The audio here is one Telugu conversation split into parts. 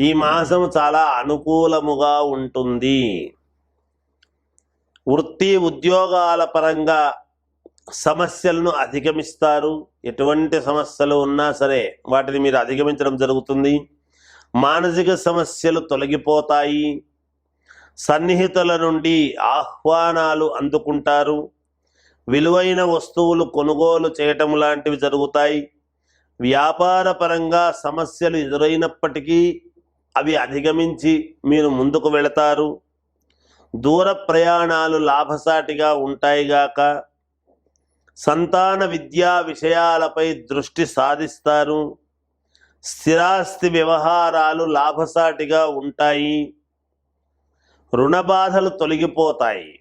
ఈ మాసం చాలా అనుకూలముగా ఉంటుంది. వృత్తి ఉద్యోగాల పరంగా సమస్యలను అధిగమిస్తారు. ఎటువంటి సమస్యలు ఉన్నా సరే వాటిని మీరు అధిగమించడం జరుగుతుంది. మానసిక సమస్యలు తొలగిపోతాయి. సన్నిహితుల నుండి ఆహ్వానాలు అందుకుంటారు. విలువైన వస్తువులు కొనుగోలు చేయటం లాంటివి జరుగుతాయి. వ్యాపార పరంగా సమస్యలు ఎదురైనప్పటికీ అవి అధిగమించి మీరు ముందుకు వెళతారు. దూర ప్రయాణాలు లాభసాటిగా ఉంటాయిగాక సంతాన విద్యా విషయాలపై దృష్టి సాధిస్తారు. స్థిరాస్తి వ్యవహారాలు లాభసాటిగా ఉంటాయి. రుణ బాధలు తొలగిపోతాయి.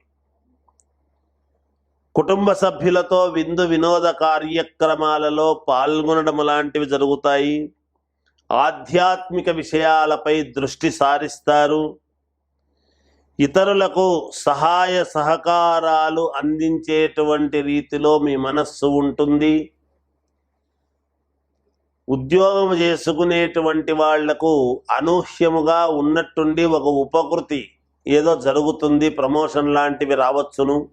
కుటుంబ సభ్యులతో విందు వినోద కార్యక్రమాలలో పాల్గొనడం లాంటివి జరుగుతాయి. ఆధ్యాత్మిక విషయాలపై దృష్టి సారిస్తారు. ఇతరులకు సహాయ సహకారాలు అందించేటువంటి రీతిలో మీ మనస్సు ఉంటుంది. ఉద్యోగం చేసుకునేటువంటి వాళ్ళకు అనూహ్యముగా ఉన్నట్టుండి ఒక ఉపకృతి ఏదో జరుగుతుంది ప్రమోషన్ లాంటివి రావచ్చును.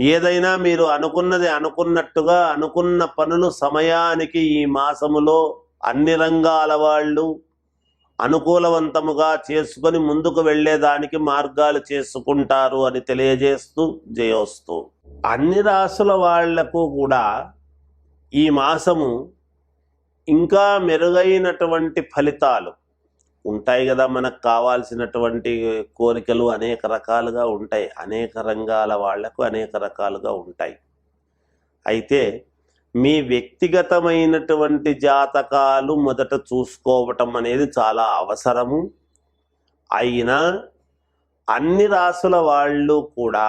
ఏదైనా మీరు అనుకున్నది అనుకున్నట్టుగా అనుకున్న పనులు సమయానికి ఈ మాసములో అన్ని రంగాల వాళ్ళు అనుకూలవంతముగా చేసుకొని ముందుకు వెళ్ళేదానికి మార్గాలు చేసుకుంటారు అని తెలియజేస్తూ జయోస్తూ. అన్ని రాసుల వాళ్ళకు కూడా ఈ మాసము ఇంకా మెరుగైనటువంటి ఫలితాలు ఉంటాయి కదా మనకు కావాల్సినటువంటి కోరికలు అనేక రకాలుగా ఉంటాయి. అనేక రంగాల వాళ్ళకు అనేక రకాలుగా ఉంటాయి. అయితే మీ వ్యక్తిగతమైనటువంటి జాతకాలు మొదట చూసుకోవటం అనేది చాలా అవసరము. అయినా అన్ని రాసుల వాళ్ళు కూడా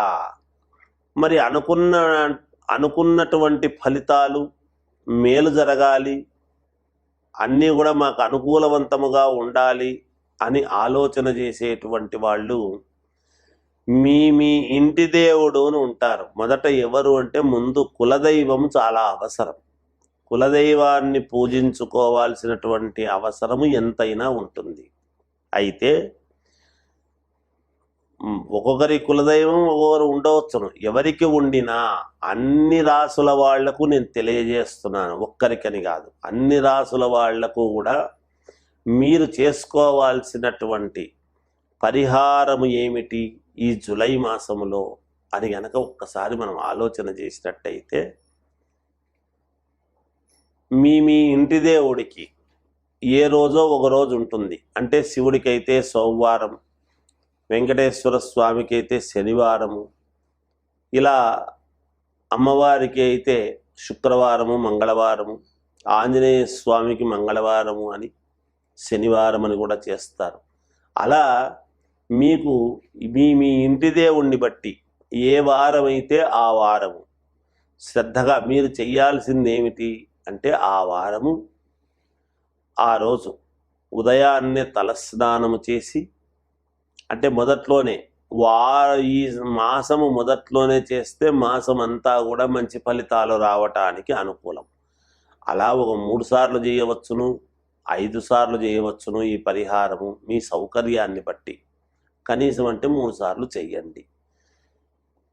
మరి అనుకున్న అనుకున్నటువంటి ఫలితాలు మేలు జరగాలి అన్నీ కూడా మాకు అనుకూలవంతముగా ఉండాలి అని ఆలోచన చేసేటువంటి వాళ్ళు మీ మీ ఇంటి దేవుడు అని ఉంటారు. మొదట ఎవరు అంటే ముందు కులదైవం చాలా అవసరం. కులదైవాన్ని పూజించుకోవాల్సినటువంటి అవసరము ఎంతైనా ఉంటుంది. అయితే ఒక్కొక్కరి కులదైవం ఒక్కొక్కరు ఉండవచ్చును. ఎవరికి ఉండినా అన్ని రాసుల వాళ్ళకు నేను తెలియజేస్తున్నాను. ఒక్కరికని కాదు. అన్ని రాసుల వాళ్ళకు కూడా మీరు చేసుకోవాల్సినటువంటి పరిహారము ఏమిటి ఈ జులై మాసములో అని గనక ఒక్కసారి మనం ఆలోచన చేసినట్టయితే మీ మీ ఇంటి దేవుడికి ఏ రోజో ఒక రోజు ఉంటుంది. అంటే శివుడికైతే సోమవారం వెంకటేశ్వర స్వామికి అయితే శనివారము ఇలా అమ్మవారికి అయితే శుక్రవారము మంగళవారము ఆంజనేయ స్వామికి మంగళవారము అని శనివారం అని కూడా చేస్తారు. అలా మీకు మీ మీ ఇంటి దేవుణ్ణి బట్టి ఏ వారమైతే ఆ వారము. శ్రద్ధగా మీరు చెయ్యాల్సింది ఏమిటి అంటే ఆ వారము ఆ రోజు ఉదయాన్నే తలస్నానము చేసి అంటే మొదట్లోనే వార ఈ మాసము మొదట్లోనే చేస్తే మాసం అంతా కూడా మంచి ఫలితాలు రావటానికి అనుకూలం. అలా ఒక మూడు సార్లు చేయవచ్చును ఐదు సార్లు చేయవచ్చును ఈ పరిహారము మీ సౌకర్యాన్ని బట్టి. కనీసం అంటే మూడు సార్లు చెయ్యండి.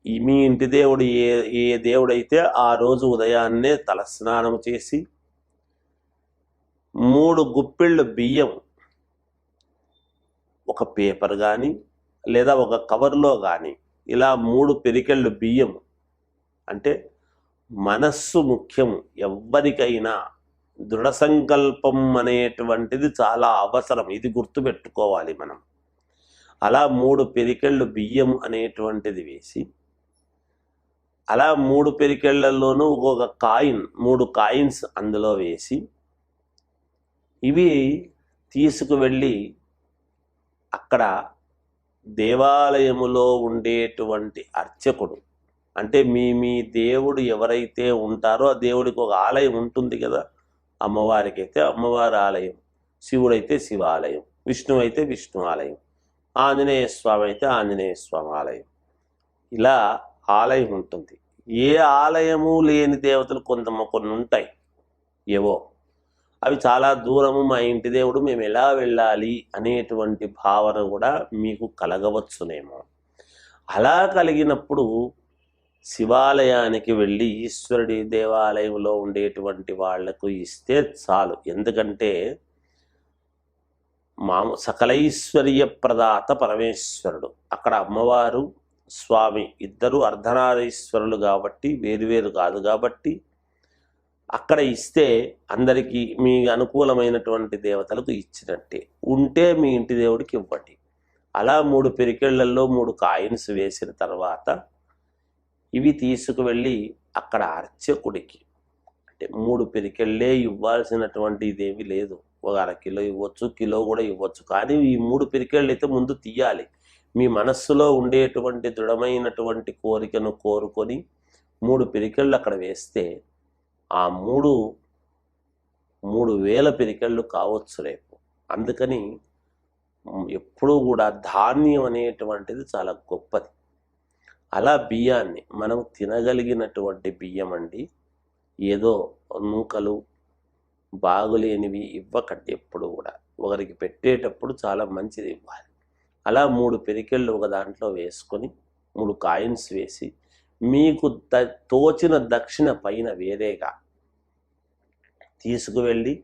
ఈ మీ ఇంటి దేవుడు ఏ ఏ దేవుడైతే ఆ రోజు ఉదయాన్నే తలస్నానం చేసి మూడు గుప్పిళ్ళు బియ్యం ఒక పేపర్ కానీ లేదా ఒక కవర్లో కానీ ఇలా మూడు పెరికెళ్ళు బియ్యం అంటే మనస్సు ముఖ్యం ఎవ్వరికైనా దృఢ సంకల్పం అనేటువంటిది చాలా అవసరం. ఇది గుర్తుపెట్టుకోవాలి మనం. అలా మూడు పెరికెళ్ళు బియ్యం అనేటువంటిది వేసి అలా మూడు పెరికెళ్ళలోనూ ఒక్కొక్క కాయిన్ మూడు కాయిన్స్ అందులో వేసి ఇవి తీసుకువెళ్ళి అక్కడ దేవాలయములో ఉండేటువంటి అర్చకుడు అంటే మీ మీ దేవుడు ఎవరైతే ఉంటారో ఆ దేవుడికి ఒక ఆలయం ఉంటుంది కదా అమ్మవారికి అయితే అమ్మవారి ఆలయం శివుడైతే శివాలయం విష్ణువు అయితే విష్ణు ఆలయం. ఆంజనేయ స్వామి అయితే ఆంజనేయ స్వామి ఆలయం. ఇలా ఆలయం ఉంటుంది. ఏ ఆలయము లేని దేవతలు కొంత కొన్ని ఉంటాయి. ఏవో. అవి చాలా దూరము మా ఇంటి దేవుడు మేము ఎలా వెళ్ళాలి అనేటువంటి భావన కూడా మీకు కలగవచ్చునేమో. అలా కలిగినప్పుడు శివాలయానికి వెళ్ళి ఈశ్వరుడి దేవాలయంలో ఉండేటువంటి వాళ్ళకు ఇస్తే చాలు. ఎందుకంటే మాము సకలైశ్వర్య ప్రదాత పరమేశ్వరుడు. అక్కడ అమ్మవారు స్వామి ఇద్దరు అర్ధనారీశ్వరులు కాబట్టి వేరువేరు కాదు కాబట్టి అక్కడ ఇస్తే అందరికీ మీ అనుకూలమైనటువంటి దేవతలకు ఇచ్చినట్టే. ఉంటే మీ ఇంటి దేవుడికి ఇవ్వండి. అలా మూడు పెరికెళ్ళలో మూడు కాయిన్స్ వేసిన తర్వాత ఇవి తీసుకువెళ్ళి అక్కడ అర్చకుడికి. అంటే మూడు పెరికెళ్ళే ఇవ్వాల్సినటువంటి ఇదేమీ లేదు. ఒక అర కిలో ఇవ్వచ్చు కిలో కూడా ఇవ్వచ్చు. కానీ ఈ మూడు పిరికేళ్ళు అయితే ముందు తీయాలి. మీ మనస్సులో ఉండేటువంటి దృఢమైనటువంటి కోరికను కోరుకొని మూడు పిరికెళ్ళు అక్కడ వేస్తే ఆ మూడు మూడు వేల పిరికెళ్ళు కావచ్చు రేపు. అందుకని ఎప్పుడూ కూడా ధాన్యం అనేటువంటిది చాలా గొప్పది. అలా బియ్యాన్ని మనం తినగలిగినటువంటి బియ్యం అండి. ఏదో నూకలు బాగులేనివి ఇవ్వకండి ఎప్పుడు కూడా. ఒకరికి పెట్టేటప్పుడు చాలా మంచిది ఇవ్వాలి. అలా మూడు పెరికెళ్ళు ఒక దాంట్లో వేసుకొని మూడు కాయిన్స్ వేసి మీకు ద తోచిన దక్షిణ పైన వేరేగా తీసుకువెళ్ళి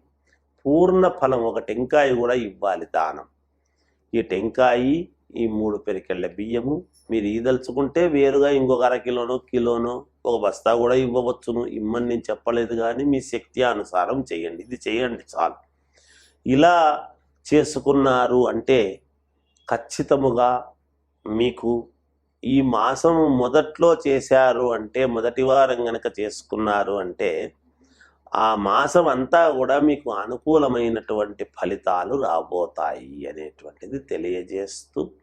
పూర్ణ ఫలం ఒక టెంకాయ కూడా ఇవ్వాలి దానం. ఈ టెంకాయి ఈ మూడు పెరికెళ్ళ బియ్యము. మీరు ఈదలుచుకుంటే వేరుగా ఇంకొక అర కిలోనో కిలోనో ఒక బస్తా కూడా ఇవ్వవచ్చును. ఇమ్మని నేను చెప్పలేదు కానీ మీ శక్తి అనుసారం చేయండి. ఇది చేయండి చాలు. ఇలా చేసుకున్నారు అంటే ఖచ్చితముగా మీకు ఈ మాసం మొదట్లో చేశారు అంటే మొదటి వారం కనుక చేసుకున్నారు అంటే ఆ మాసం అంతా కూడా మీకు అనుకూలమైనటువంటి ఫలితాలు రాబోతాయి అనేటువంటిది తెలియజేస్తూ